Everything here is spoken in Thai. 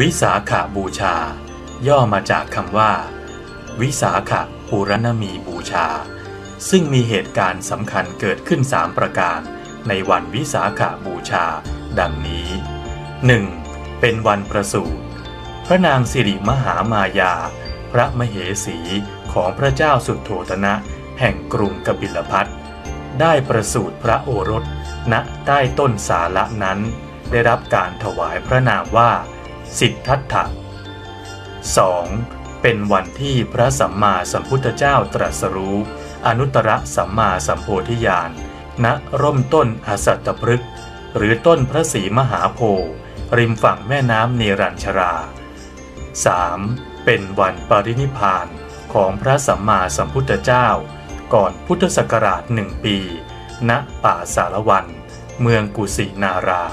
วิสาขาบูชา ย่อมาจากคำว่า วิสาขปูรณมีบูชา ซึ่งมีเหตุการณ์สำคัญเกิดขึ้นสามประการ ในวันวิสาขาบูชา ดังนี้ 1. เป็นวันประสูติพระนางสิริมหามายา พระมเหสีของพระเจ้าสุดโทนะ แห่งกรุงกบิลพัทได้ประสูติพระโอรสณใต้ต้นสาละนั้น ได้รับการถวายพระนามว่า สิทธัตถะ 2. เป็นวันที่พระสัมมาสัมพุทธเจ้าตรัสรู้ อนุตตรสัมมาสัมโพธิญาณณร่มต้นอสัตตพฤกษ์หรือต้นพระศรีมหาโพธิ์ริมฝั่งแม่น้ำเนรัญชรา 3. เป็นวันปรินิพพานของพระสัมมาสัมพุทธเจ้า ก่อนพุทธศักราชหนึ่งปี ณป่าสารวัน เมืองกุสินารา